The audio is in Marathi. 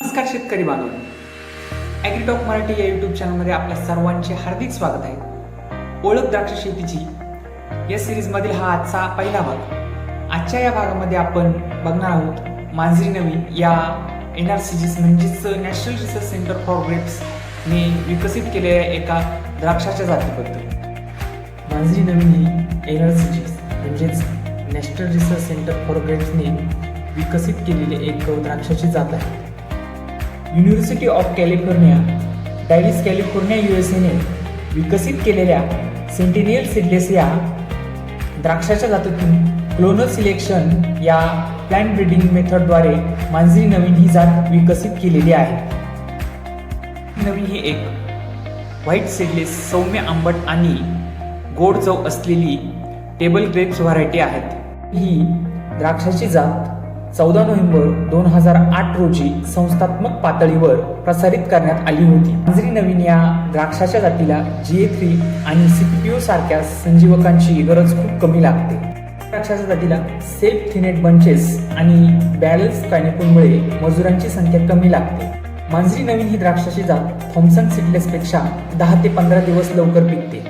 नमस्कार शेतकरी बांधव. ॲग्रीटॉक मराठी या युट्यूब चॅनलमध्ये आपल्या सर्वांचे हार्दिक स्वागत आहे. ओळख द्राक्ष शेतीची या सिरीजमधील हा आजचा पहिला भाग. आजच्या या भागामध्ये आपण बघणार आहोत मांजरी नवीन या एन आर सी जीस म्हणजेच नॅशनल रिसर्च सेंटर फॉर ग्रेप्सने विकसित केलेल्या एका द्राक्षाच्या जातीबद्दल. मांजरी नवीन ही एन आर सी जीस म्हणजेच नॅशनल रिसर्च सेंटर फॉर ग्रेप्सने विकसित केलेली एक द्राक्षाची जात आहे. University of California Davis California U S एने विकसित केलेल्या सेंटिनियल सिडलेस या द्राक्षाच्या जातीतून क्लोनल सिलेक्शन या प्लॅन ब्रिडिंग मेथडद्वारे मांजरी नवीन ही जात विकसित केलेली आहे. नवीन ही एक व्हाईट सिडलेस सौम्य आंबट आणि गोड चव असलेली टेबल ग्रेप्स व्हरायटी आहेत. ही द्राक्षाची जात चौदा नोव्हेंबर दोन हजार आठ रोजी संस्थात्मक पातळीवर प्रसारित करण्यात आली होती. मांजरी नवीन या द्राक्षाच्या जातीला जी ए थ्री आणि सीपीओ सारख्या संजीवकांची गरज खूप कमी लागते. द्राक्षाच्या जातीला सेफ थिनेट बंचेस आणि बॅलन्स कायनेपूनमुळे मजुरांची संख्या कमी लागते. मांजरी नवीन ही द्राक्षाची जात थॉम्सन सिडलेसपेक्षा दहा ते पंधरा दिवस लवकर पिकते.